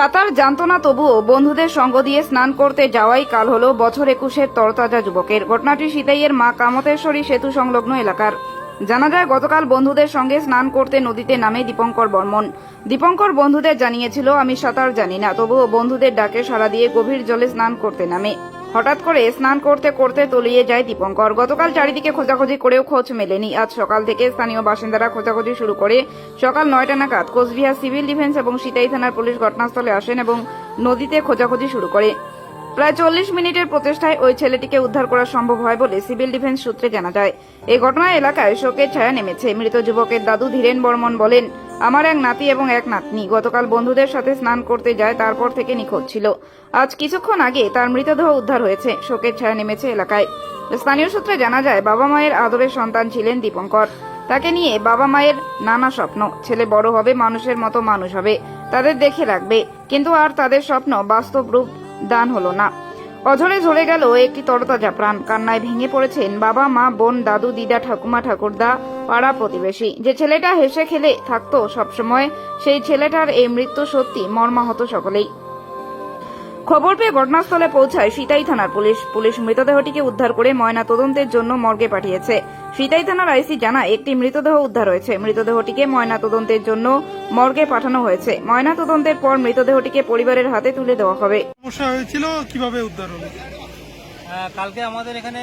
সাঁতার জানত না তবুও বন্ধুদের সঙ্গ দিয়ে স্নান করতে যাওয়াই কাল হল বছর একুশের তরতাজা যুবকের। ঘটনাটি সিতাইয়ের মা কামতেশ্বরী সেতু সংলগ্ন এলাকার। জানা যায়, গতকাল বন্ধুদের সঙ্গে স্নান করতে নদীতে নামে দীপঙ্কর বর্মন। দীপঙ্কর বন্ধুদের জানিয়েছিল, আমি সাঁতার জানি না, তবুও বন্ধুদের ডাকে সাড়া দিয়ে গভীর জলে স্নান করতে নামে। হঠাৎ করে স্নান করতে করতে তলিয়ে যায় দীপঙ্কর। গতকাল চারিদিকে খোঁজাখুঁজি করেও খোঁজ মেলেনি। আজ সকাল থেকে স্থানীয় বাসিন্দারা খোঁজাখুঁজি শুরু করে সকাল নয়টা নাগাদ কোচবিহার সিভিল ডিফেন্স এবং সিতাই থানার পুলিশ ঘটনাস্থলে আসেন এবং নদীতে খোঁজাখুঁজি শুরু করে। প্রায় চল্লিশ মিনিটের প্রচেষ্টায় ওই ছেলেটিকে উদ্ধার করা সম্ভব হয় বলে সিভিল ডিফেন্স সূত্রে জানা যায়। এই ঘটনায় এলাকায় শোকের ছায়া নেমেছে। মৃত যুবকের দাদু ধীরেন বর্মন বলেন, আমার এক নাতি এবং এক নাতনি। গতকাল বন্ধুদের সাথে স্নান করতে যায়, তারপর থেকে নিখোঁজ ছিল। আজ কিছুক্ষণ আগে তার মৃতদেহ উদ্ধার হয়েছে। শোকের ছায়া নেমেছে এলাকায়। স্থানীয় সূত্রে জানা যায়, বাবা মায়ের আদরের সন্তান ছিলেন দীপঙ্কর। তাকে নিয়ে বাবা মায়ের নানা স্বপ্ন। ছেলে বড় হবে, মানুষের মতো মানুষ হবে। তাদের দেখে রাখবে। কিন্তু আর তাদের স্বপ্ন বাস্তব রূপ দান হলো না। অঝরে ঝরে গেল একটি তরতাজা প্রাণ। কান্নায় ভেঙে পড়েছেন বাবা, মা, বোন, দাদু, দিদা, ঠাকুমা, ঠাকুরদা, পাড়া প্রতিবেশী। যে ছেলেটা হেসে খেলে থাকতো সবসময়, সেই ছেলেটার এই মৃত্যু সত্যি মর্মাহত সকলেই। খবর পেয়ে ঘটনাস্থলে পৌঁছায় সিতাই থানার পুলিশ। পুলিশ মৃতদেহটিকে উদ্ধার করে ময়না তদন্তের জন্য মর্গে পাঠিয়েছে। সিতাই থানার আইসি জানা একটি মৃতদেহ উদ্ধার হয়েছে। মৃতদেহটিকে ময়না তদন্তের জন্য মর্গে পাঠানো হয়েছে। ময়না তদন্তের পর মৃতদেহটিকে পরিবারের হাতে তুলে দেওয়া হবে। সমস্যা হয়েছিল কীভাবে উদ্ধার হলো? কালকে আমাদের এখানে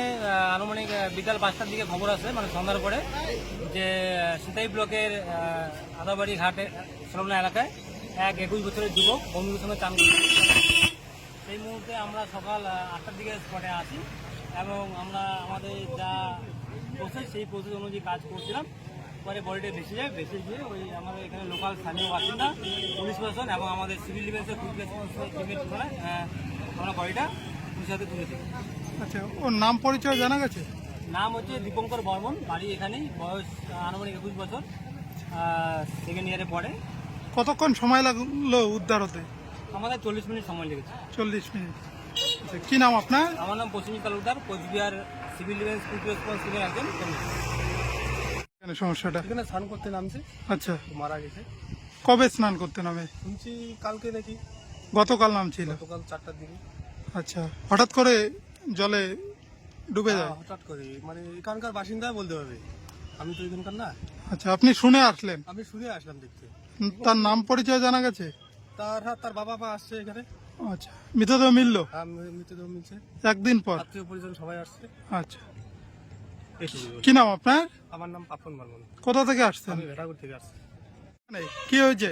আনুমানিক বিকাল পাঁচটার দিকে খবর আসে মানে সন্ধ্যার পরে যে সিতাই ব্লকের আদাবাড়ি ঘাটে সংলগ্ন এলাকায় এক একুশ বছরের যুবক বন্ধুদের সঙ্গে চান। সেই মুহূর্তে আমরা সকাল আটটার দিকে স্পটে আসি এবং আমরা আমাদের যা প্রসেস সেই প্রসেস অনুযায়ী কাজ করছিলাম। পরে বডিটা ভেসে যায় ভেসে গিয়ে ওই আমাদের এখানে লোকাল স্থানীয় বাসিন্দা পুলিশ প্রশাসন এবং আমাদের সিভিল ডিফেন্সের রেসপন্স টিমের আমরা বডিটা পুলিশের হাতে তুলে দিই। আচ্ছা ওর নাম পরিচয় জানা গেছে? নাম হচ্ছে দীপঙ্কর বর্মন বাড়ি এখানেই বয়স আনুমানিক একুশ বছর সেকেন্ড ইয়ারে পড়ে। কতক্ষণ সময় লাগল উদ্ধার হতে? আমাদের চল্লিশ মিনিট সময় লেগেছে। চল্লিশ মিনিট। আচ্ছা কি নাম আপনার? আমার নাম Paschimi Talukdar Coochbehar civil defence quick response টিমের একজন এখানে সমস্যাটা? এখানে স্নান করতে নামছে। আচ্ছা। মারা গেছে। কবে স্নান করতে নামে? শুনছি কালকে নাকি। গতকাল নাম ছিল গতকাল চারটার দিকে। আচ্ছা হঠাৎ করে জলে ডুবে যায়? হ্যাঁ, হঠাৎ করে। মানে এখানকার বাসিন্দা বলতে হবে আমি তো এখানকার না। আচ্ছা আপনি শুনে আসলেন? আমি শুনে আসলাম দেখতে। তার নাম পরিচয় জানা গেছে? তার হ্যাঁ, তার বাবা মা আসছে এখানে। আচ্ছা মৃতদেহ মিললো? হ্যাঁ, মৃতদেহ মিলছে। একদিন পর? আত্মীয় পরিজন সবাই আসছে। আচ্ছা। কি নাম আপনার? আমার নাম পাপন বর্মন কোথা থেকে আসছেন? আমি ভেটাগুড় থেকে আসছি। এখানে কি হয়েছে?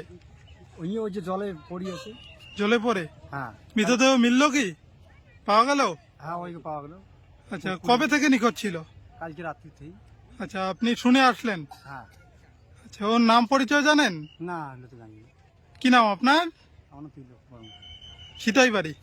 ওই ওই যে জলে পড়িয়েছে জলে পড়ে? হ্যাঁ। মৃতদেহ মিললো কি? পাওয়া গেল? হ্যাঁ ওই পাওয়া গেল। আচ্ছা কবে থেকে নিখোঁজ ছিল? কালকে রাত্রিতেই আচ্ছা আপনি শুনে আসলেন? হ্যাঁ। আচ্ছা ওর নাম পরিচয় জানেন? না আমি তো জানি না। কি নাম আপনার? আমার তিলক বর্মন। সিতাই বাড়ি